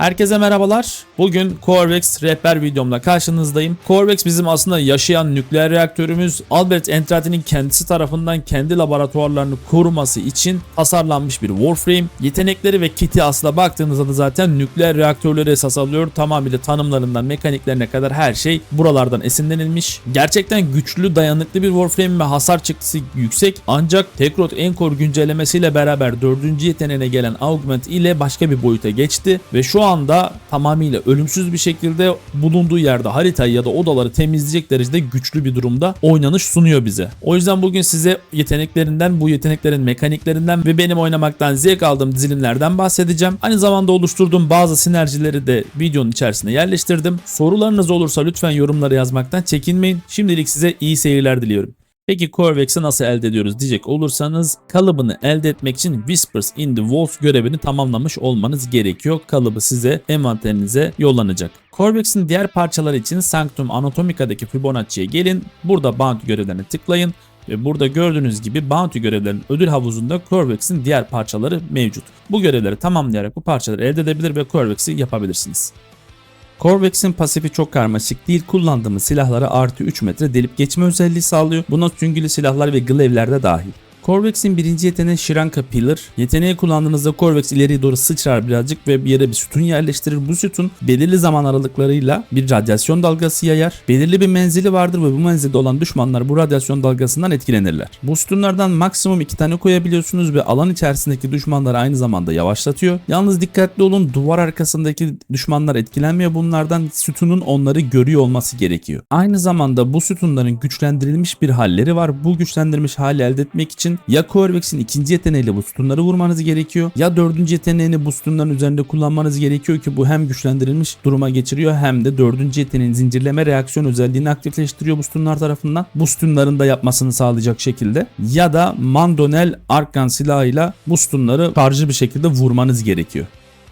Herkese merhabalar. Bugün Corvex rehber videomla karşınızdayım. Corvex bizim aslında yaşayan nükleer reaktörümüz. Albert Entrati'nin kendisi tarafından kendi laboratuvarlarını koruması için tasarlanmış bir Warframe. Yetenekleri ve kiti aslında baktığınızda da zaten nükleer reaktörleri esas alıyor. Tamamıyla tanımlarından mekaniklerine kadar her şey buralardan esinlenilmiş. Gerçekten güçlü, dayanıklı bir Warframe ve hasar çıktısı yüksek. Ancak Tekrot Encore güncellemesiyle beraber 4. yeteneğine gelen Augment ile başka bir boyuta geçti ve şu anda tamamıyla ölümsüz bir şekilde bulunduğu yerde haritayı ya da odaları temizleyecek derecede güçlü bir durumda oynanış sunuyor bize. O yüzden bugün size yeteneklerinden, bu yeteneklerin mekaniklerinden ve benim oynamaktan zevk aldığım dizilimlerden bahsedeceğim. Aynı zamanda oluşturduğum bazı sinerjileri de videonun içerisine yerleştirdim. Sorularınız olursa lütfen yorumlara yazmaktan çekinmeyin. Şimdilik size iyi seyirler diliyorum. Peki Corvex'i nasıl elde ediyoruz diyecek olursanız kalıbını elde etmek için Whispers in the Walls görevini tamamlamış olmanız gerekiyor. Kalıbı size envanterinize yollanacak. Corvex'in diğer parçaları için Sanctum Anatomica'daki Fibonacci'ye gelin. Burada Bounty görevlerine tıklayın. Ve burada gördüğünüz gibi Bounty görevlerinin ödül havuzunda Corvex'in diğer parçaları mevcut. Bu görevleri tamamlayarak bu parçaları elde edebilir ve Corvex'i yapabilirsiniz. Corvex'in pasifi çok karmaşık değil. Kullandığımız silahlara artı 3 metre delip geçme özelliği sağlıyor. Buna süngülü silahlar ve glaive'ler de dahil. Corvex'in birinci yeteneği Shiranka Pillar. Yeteneği kullandığınızda Corvex ileriye doğru sıçrar birazcık ve bir yere bir sütun yerleştirir. Bu sütun belirli zaman aralıklarıyla bir radyasyon dalgası yayar. Belirli bir menzili vardır ve bu menzilde olan düşmanlar bu radyasyon dalgasından etkilenirler. Bu sütunlardan maksimum 2 tane koyabiliyorsunuz ve alan içerisindeki düşmanları aynı zamanda yavaşlatıyor. Yalnız dikkatli olun duvar arkasındaki düşmanlar etkilenmiyor bunlardan. Sütunun onları görüyor olması gerekiyor. Aynı zamanda bu sütunların güçlendirilmiş bir halleri var. Bu güçlendirilmiş hali elde etmek için ya Corvex'in ikinci yeteneğiyle bu sütunları vurmanız gerekiyor ya dördüncü yeteneğini bu sütunların üzerinde kullanmanız gerekiyor ki bu hem güçlendirilmiş duruma geçiriyor hem de dördüncü yeteneğin zincirleme reaksiyon özelliğini aktifleştiriyor bu sütunlar tarafından. Bu sütunların da yapmasını sağlayacak şekilde ya da Mandonel Arkan silahıyla bu sütunları şarjı bir şekilde vurmanız gerekiyor.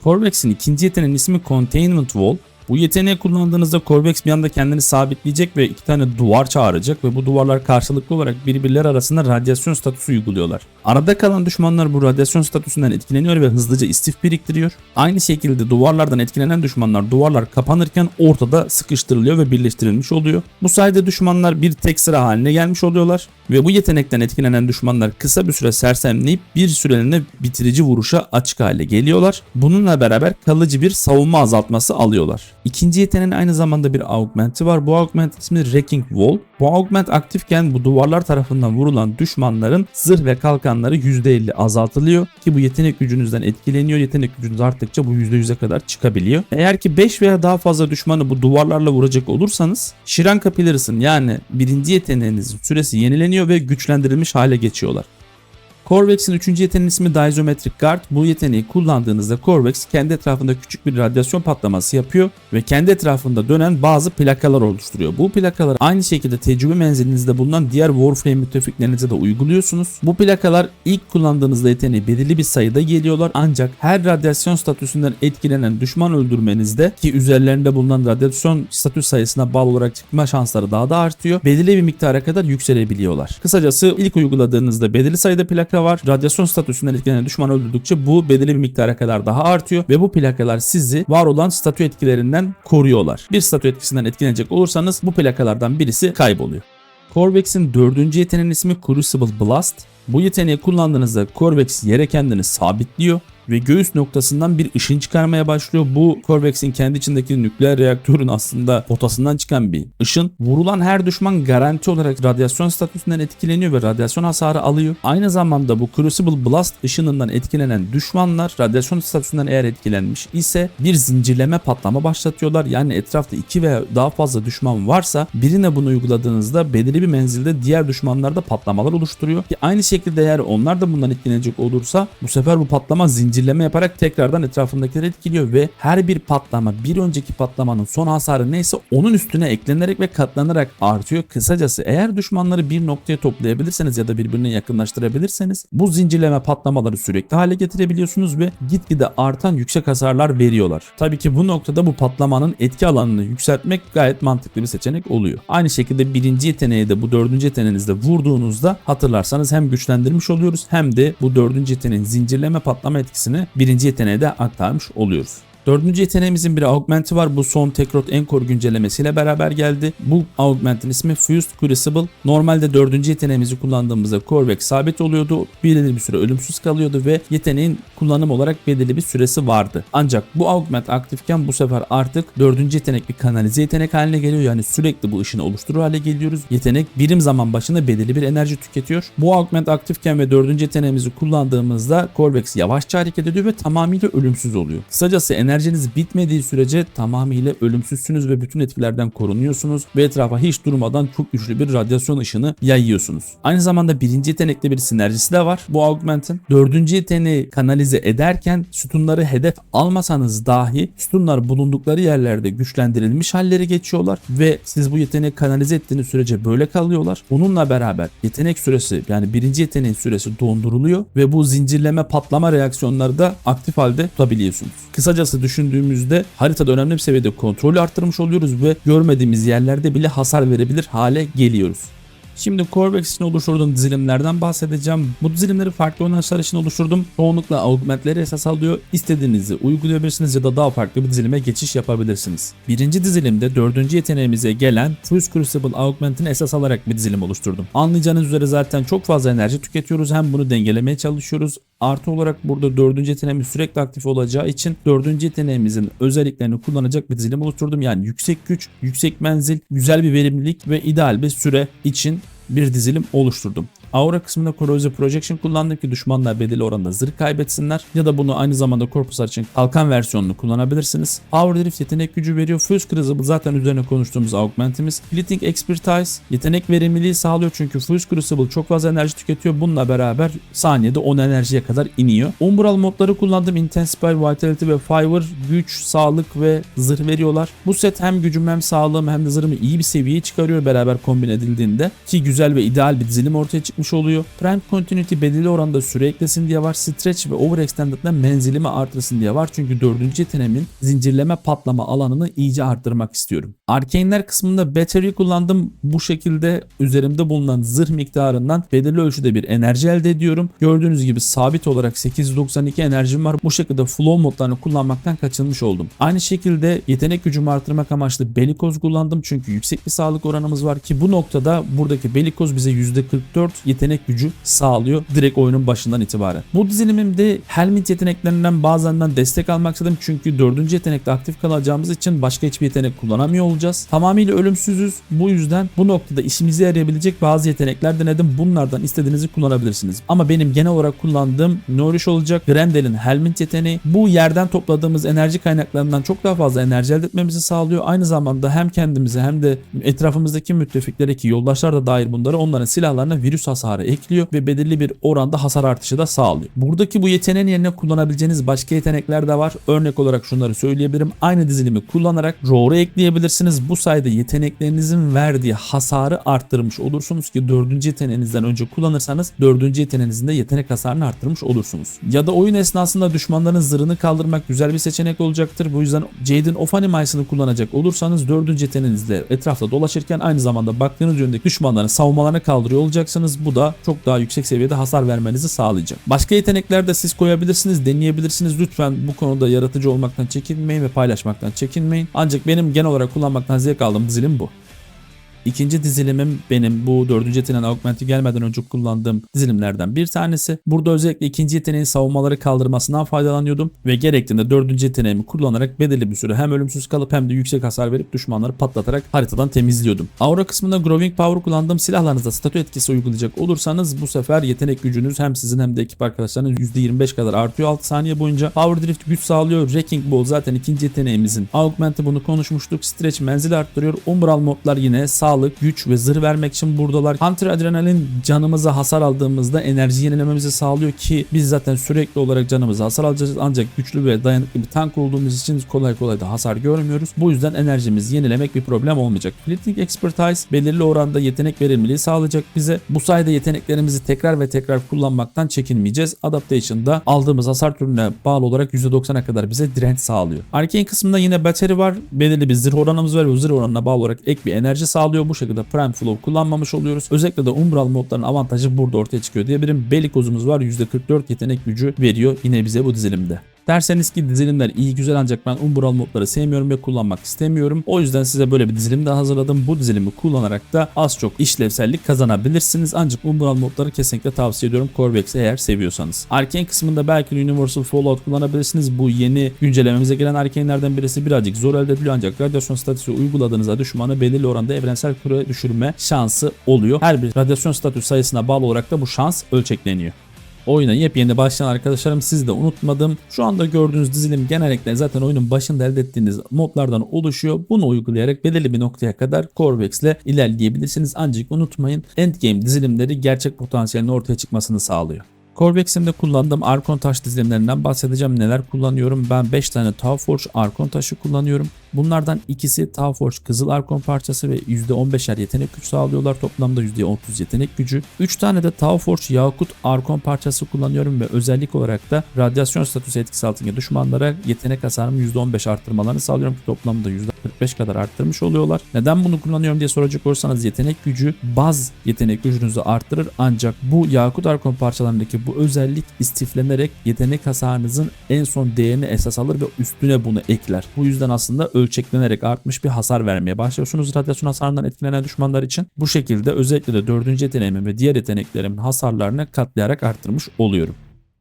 Corvex'in ikinci yeteneğinin ismi Containment Wall. Bu yeteneği kullandığınızda Corvex bir anda kendini sabitleyecek ve iki tane duvar çağıracak ve bu duvarlar karşılıklı olarak birbirleri arasında radyasyon statüsü uyguluyorlar. Arada kalan düşmanlar bu radyasyon statüsünden etkileniyor ve hızlıca istif biriktiriyor. Aynı şekilde duvarlardan etkilenen düşmanlar duvarlar kapanırken ortada sıkıştırılıyor ve birleştirilmiş oluyor. Bu sayede düşmanlar bir tek sıra haline gelmiş oluyorlar ve bu yetenekten etkilenen düşmanlar kısa bir süre sersemleyip bir süreliğine bitirici vuruşa açık hale geliyorlar. Bununla beraber kalıcı bir savunma azaltması alıyorlar. İkinci yeteneğin aynı zamanda bir augmenti var. Bu augment ismi Wrecking Wall. Bu augment aktifken bu duvarlar tarafından vurulan düşmanların zırh ve kalkanları %50 azaltılıyor ki bu yetenek gücünüzden etkileniyor. Yetenek gücünüz arttıkça bu %100'e kadar çıkabiliyor. Eğer ki 5 veya daha fazla düşmanı bu duvarlarla vuracak olursanız Shiranka Pillars'ın yani birinci yeteneğinizin süresi yenileniyor ve güçlendirilmiş hale geçiyorlar. Corvex'in 3. yeteneğinin ismi Dizometric Guard. Bu yeteneği kullandığınızda Corvex kendi etrafında küçük bir radyasyon patlaması yapıyor ve kendi etrafında dönen bazı plakalar oluşturuyor. Bu plakaları aynı şekilde tecrübe menzilinizde bulunan diğer Warframe müttefiklerinize de uyguluyorsunuz. Bu plakalar ilk kullandığınızda yeteneği belirli bir sayıda geliyorlar ancak her radyasyon statüsünden etkilenen düşman öldürmenizde ki üzerlerinde bulunan radyasyon statü sayısına bağlı olarak çıkma şansları daha da artıyor. Belirli bir miktara kadar yükselebiliyorlar. Kısacası ilk uyguladığınızda belirli sayıda plaka var. Radyasyon statüsünden etkilenen düşman öldürdükçe bu belirli bir miktara kadar daha artıyor ve bu plakalar sizi var olan statü etkilerinden koruyorlar. Bir statü etkisinden etkilenecek olursanız bu plakalardan birisi kayboluyor. Corvex'in dördüncü yeteneğinin ismi Crucible Blast. Bu yeteneği kullandığınızda Corvex yere kendini sabitliyor ve göğüs noktasından bir ışın çıkarmaya başlıyor. Bu Corvex'in kendi içindeki nükleer reaktörün aslında potasından çıkan bir ışın. Vurulan her düşman garanti olarak radyasyon statüsünden etkileniyor ve radyasyon hasarı alıyor. Aynı zamanda bu Crucible Blast ışınından etkilenen düşmanlar radyasyon statüsünden eğer etkilenmiş ise bir zincirleme patlama başlatıyorlar. Yani etrafta iki veya daha fazla düşman varsa birine bunu uyguladığınızda belirli bir menzilde diğer düşmanlarda patlamalar oluşturuyor. Ki aynı şekilde eğer onlar da bundan etkilenecek olursa bu sefer bu patlama zincir zincirleme yaparak tekrardan etrafındakileri etkiliyor ve her bir patlama bir önceki patlamanın son hasarı neyse onun üstüne eklenerek ve katlanarak artıyor. Kısacası eğer düşmanları bir noktaya toplayabilirseniz ya da birbirine yakınlaştırabilirseniz bu zincirleme patlamaları sürekli hale getirebiliyorsunuz ve gitgide artan yüksek hasarlar veriyorlar. Tabii ki bu noktada bu patlamanın etki alanını yükseltmek gayet mantıklı bir seçenek oluyor. Aynı şekilde birinci yeteneği de bu dördüncü yeteneğinizde vurduğunuzda hatırlarsanız hem güçlendirmiş oluyoruz hem de bu dördüncü yeteneğin zincirleme patlama etkisini birinci yeteneğe de aktarmış oluyoruz. Dördüncü yeteneğimizin bir augmenti var. Bu son Tekrot Encore güncellemesiyle beraber geldi. Bu augmentin ismi Fused Crucible. Normalde dördüncü yeteneğimizi kullandığımızda Corvex sabit oluyordu. Belirli bir süre ölümsüz kalıyordu ve yeteneğin kullanım olarak belirli bir süresi vardı. Ancak bu augment aktifken bu sefer artık dördüncü yetenek bir kanalize yetenek haline geliyor. Yani sürekli bu ışını oluşturur hale geliyoruz. Yetenek birim zaman başına belirli bir enerji tüketiyor. Bu augment aktifken ve dördüncü yeteneğimizi kullandığımızda Corvex yavaşça hareket ediyor ve tamamıyla ölümsüz oluyor. Kısacası enerjiniz bitmediği sürece tamamıyla ölümsüzsünüz ve bütün etkilerden korunuyorsunuz ve etrafa hiç durmadan çok güçlü bir radyasyon ışını yayıyorsunuz. Aynı zamanda birinci yetenekte bir sinerjisi de var bu augmentin. Dördüncü yeteneği kanalize ederken sütunları hedef almasanız dahi sütunlar bulundukları yerlerde güçlendirilmiş halleri geçiyorlar ve siz bu yeteneği kanalize ettiğiniz sürece böyle kalıyorlar. Bununla beraber yetenek süresi yani birinci yeteneğin süresi donduruluyor ve bu zincirleme patlama reaksiyonları da aktif halde tutabiliyorsunuz. Kısacası düşündüğümüzde haritada önemli bir seviyede kontrolü arttırmış oluyoruz ve görmediğimiz yerlerde bile hasar verebilir hale geliyoruz. Şimdi Corvex için oluşturduğum dizilimlerden bahsedeceğim. Bu dizilimleri farklı oynanışlar için oluşturdum. Çoğunlukla augmentleri esas alıyor. İstediğinizi uygulayabilirsiniz ya da daha farklı bir dizilime geçiş yapabilirsiniz. Birinci dizilimde dördüncü yeteneğimize gelen Fuse Crucible Augment'ini esas alarak bir dizilim oluşturdum. Anlayacağınız üzere zaten çok fazla enerji tüketiyoruz. Hem bunu dengelemeye çalışıyoruz. Artı olarak burada dördüncü yeteneğimiz sürekli aktif olacağı için dördüncü yeteneğimizin özelliklerini kullanacak bir dizilim oluşturdum. Yani yüksek güç, yüksek menzil, güzel bir verimlilik ve ideal bir süre için bir dizilim oluşturdum. Aura kısmında Corrosive Projection kullandım ki düşmanlar belirli oranda zırh kaybetsinler ya da bunu aynı zamanda korpuslar için kalkan versiyonunu kullanabilirsiniz. Power Drift yetenek gücü veriyor. Fuse Crucible zaten üzerine konuştuğumuz augmentimiz. Fleeting Expertise yetenek verimliliği sağlıyor çünkü Fuse Crucible çok fazla enerji tüketiyor. Bununla beraber saniyede 10 enerjiye kadar iniyor. Umbral modları kullandım. Intensify, Vitality ve Fiber güç, sağlık ve zırh veriyorlar. Bu set hem gücüm hem sağlığım hem de zırhımı iyi bir seviyeye çıkarıyor beraber kombin edildiğinde ki güzel ve ideal bir dizilim ortaya çıkıyor çıkmış oluyor. Prime Continuity belirli oranda süre eklesin diye var. Stretch ve Overextended'da menzilimi artırsın diye var. Çünkü dördüncü yeteneğimin zincirleme patlama alanını iyice arttırmak istiyorum. Arcane'ler kısmında Battery kullandım. Bu şekilde üzerimde bulunan zırh miktarından belirli ölçüde bir enerji elde ediyorum. Gördüğünüz gibi sabit olarak 892 enerjim var. Bu şekilde flow modlarını kullanmaktan kaçınmış oldum. Aynı şekilde yetenek gücümü arttırmak amaçlı Belikoz kullandım. Çünkü yüksek bir sağlık oranımız var ki bu noktada buradaki Belikoz bize %44 yetenek gücü sağlıyor direkt oyunun başından itibaren. Bu dizilimimde Helmet yeteneklerinden bazılarından destek almak istedim çünkü dördüncü yetenekte aktif kalacağımız için başka hiçbir yetenek kullanamıyor olacağız. Tamamıyla ölümsüzüz. Bu yüzden bu noktada işimize yarayabilecek bazı yetenekler denedim. Bunlardan istediğinizi kullanabilirsiniz. Ama benim genel olarak kullandığım Nourish olacak. Grendel'in Helmet yeteneği. Bu yerden topladığımız enerji kaynaklarından çok daha fazla enerji elde etmemizi sağlıyor. Aynı zamanda hem kendimize hem de etrafımızdaki müttefiklere ki yoldaşlar da dahil bunları onların silahlarına virüs hasarı ekliyor ve belirli bir oranda hasar artışı da sağlıyor. Buradaki bu yeteneğin yerine kullanabileceğiniz başka yetenekler de var. Örnek olarak şunları söyleyebilirim. Aynı dizilimi kullanarak Roar'u ekleyebilirsiniz. Bu sayede yeteneklerinizin verdiği hasarı arttırmış olursunuz ki 4. yeteneğinizden önce kullanırsanız 4. yeteneğinizin de yetenek hasarını arttırmış olursunuz. Ya da oyun esnasında düşmanların zırhını kaldırmak güzel bir seçenek olacaktır. Bu yüzden Jade'in Ophanimice'ını kullanacak olursanız 4. yeteneğinizle etrafta dolaşırken aynı zamanda baktığınız yöndeki düşmanların savunmalarını kaldırıyor olacaksınız. Bu da çok daha yüksek seviyede hasar vermenizi sağlayacak. Başka yetenekler de siz koyabilirsiniz, deneyebilirsiniz. Lütfen bu konuda yaratıcı olmaktan çekinmeyin ve paylaşmaktan çekinmeyin. Ancak benim genel olarak kullanmaktan zevk aldığım dizilim bu. İkinci dizilimim benim bu dördüncü yeteneğin augmenti gelmeden önce kullandığım dizilimlerden bir tanesi. Burada özellikle ikinci yeteneğin savunmaları kaldırmasından faydalanıyordum ve gerektiğinde dördüncü yeteneğimi kullanarak belirli bir süre hem ölümsüz kalıp hem de yüksek hasar verip düşmanları patlatarak haritadan temizliyordum. Aura kısmında Growing Power kullandığım silahlarınızda statü etkisi uygulayacak olursanız bu sefer yetenek gücünüz hem sizin hem de ekip arkadaşlarının %25 kadar artıyor 6 saniye boyunca. Power Drift güç sağlıyor. Wrecking Ball zaten ikinci yeteneğimizin augmenti bunu konuşmuştuk. Stretch menzil arttırıyor. Umbral modlar yine sağlık sağlık, güç ve zırh vermek için buradalar. Hunter Adrenalin canımıza hasar aldığımızda enerji yenilememizi sağlıyor ki biz zaten sürekli olarak canımıza hasar alacağız ancak güçlü ve dayanıklı bir tank olduğumuz için kolay kolay da hasar görmüyoruz. Bu yüzden enerjimizi yenilemek bir problem olmayacak. Fleeting Expertise belirli oranda yetenek verimliliği sağlayacak bize. Bu sayede yeteneklerimizi tekrar ve tekrar kullanmaktan çekinmeyeceğiz. Adaptation'da aldığımız hasar türüne bağlı olarak %90'a kadar bize direnç sağlıyor. Arcane kısmında yine battery var. Belirli bir zırh oranımız var ve zırh oranına bağlı olarak ek bir enerji sağlıyor. Bu şekilde Prime Flow kullanmamış oluyoruz. Özellikle de Umbral modların avantajı burada ortaya çıkıyor diyebilirim. Belikozumuz var. %44 yetenek gücü veriyor yine bize bu dizilimde. Derseniz ki dizilimler iyi güzel ancak ben umbral modları sevmiyorum ve kullanmak istemiyorum. O yüzden size böyle bir dizilim de hazırladım. Bu dizilimi kullanarak da az çok işlevsellik kazanabilirsiniz. Ancak umbral modları kesinlikle tavsiye ediyorum Corvex'i eğer seviyorsanız. Arcane kısmında belki Universal Fallout kullanabilirsiniz. Bu yeni güncellememize gelen Arcane'lerden birisi birazcık zor elde ediliyor ancak radyasyon statüsü uyguladığınızda düşmanı belirli oranda evrensel küre düşürme şansı oluyor. Her bir radyasyon statü sayısına bağlı olarak da bu şans ölçekleniyor. Oyuna yepyeni başlayan arkadaşlarım sizi de unutmadım. Şu anda gördüğünüz dizilim genellikle zaten oyunun başında elde ettiğiniz modlardan oluşuyor. Bunu uygulayarak belirli bir noktaya kadar Corvex ile ilerleyebilirsiniz. Ancak unutmayın endgame dizilimleri gerçek potansiyelin ortaya çıkmasını sağlıyor. Corvex'imde kullandığım Arkon taş dizilimlerinden bahsedeceğim. Neler kullanıyorum? Ben 5 tane Tauforge Arkon taşı kullanıyorum. Bunlardan ikisi Tauforge Kızıl Arkon parçası ve %15'er yetenek gücü sağlıyorlar. Toplamda %30 yetenek gücü. 3 tane de Tauforge Yakut Arkon parçası kullanıyorum ve özellik olarak da radyasyon statüsü etkisi altındaki düşmanlara yetenek hasarımı %15 arttırmalarını sağlıyorum ki toplamda %45 kadar arttırmış oluyorlar. Neden bunu kullanıyorum diye soracak olursanız yetenek gücü baz yetenek gücünüzü arttırır ancak bu Yakut Arkon parçalarındaki bu özellik istiflenerek yetenek hasarınızın en son değerini esas alır ve üstüne bunu ekler. Bu yüzden aslında ölçeklenerek artmış bir hasar vermeye başlıyorsunuz radyasyon hasarından etkilenen düşmanlar için. Bu şekilde özellikle de 4. yeteneğimin ve diğer yeteneklerimin hasarlarını katlayarak arttırmış oluyorum.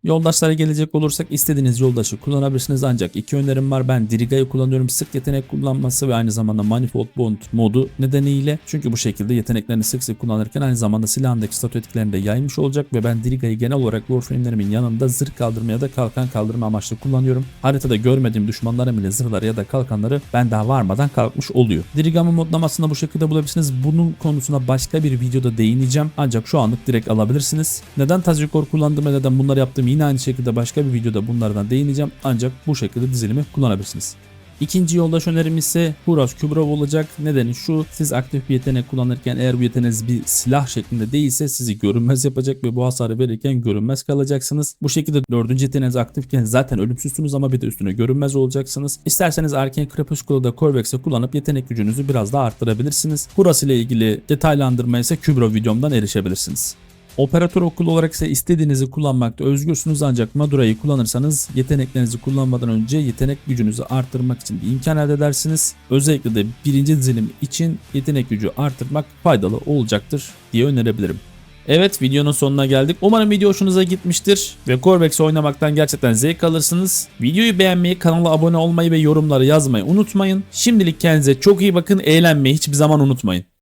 Yoldaşlara gelecek olursak istediğiniz yoldaşı kullanabilirsiniz ancak iki önerim var. Ben Diriga'yı kullanıyorum. Sık yetenek kullanması ve aynı zamanda Manifold Bond modu nedeniyle. Çünkü bu şekilde yeteneklerini sık sık kullanırken aynı zamanda silahındaki statü etkilerini de yaymış olacak ve ben Diriga'yı genel olarak Warframe'lerimin yanında zırh kaldırma ya da kalkan kaldırma amaçlı kullanıyorum. Haritada görmediğim düşmanların bile zırhları ya da kalkanları ben daha varmadan kalkmış oluyor. Diriga'mın modlamasını bu şekilde bulabilirsiniz. Bunun konusuna başka bir videoda değineceğim. Ancak şu anlık direkt alabilirsiniz. Neden Tazikor kullandım ve neden bunları yaptım yine aynı şekilde başka bir videoda bunlardan değineceğim. Ancak bu şekilde dizilimi kullanabilirsiniz. İkinci yoldaş önerim ise Huras Kübrov olacak. Nedeni şu siz aktif bir yetenek kullanırken eğer bu yeteneğiniz bir silah şeklinde değilse sizi görünmez yapacak ve bu hasarı verirken görünmez kalacaksınız. Bu şekilde dördüncü yeteneğiniz aktifken zaten ölümsüzsünüz ama bir de üstüne görünmez olacaksınız. İsterseniz Arcane Crepusculo'da Corvex'e kullanıp yetenek gücünüzü biraz daha arttırabilirsiniz. Huras ile ilgili detaylandırma ise Kübrov videomdan erişebilirsiniz. Operatör okulu olarak ise istediğinizi kullanmakta özgürsünüz ancak Madura'yı kullanırsanız yeteneklerinizi kullanmadan önce yetenek gücünüzü arttırmak için bir imkan elde edersiniz. Özellikle de birinci dizilim için yetenek gücü arttırmak faydalı olacaktır diye önerebilirim. Evet videonun sonuna geldik. Umarım video hoşunuza gitmiştir ve Corvex oynamaktan gerçekten zevk alırsınız. Videoyu beğenmeyi, kanala abone olmayı ve yorumları yazmayı unutmayın. Şimdilik kendinize çok iyi bakın, eğlenmeyi hiçbir zaman unutmayın.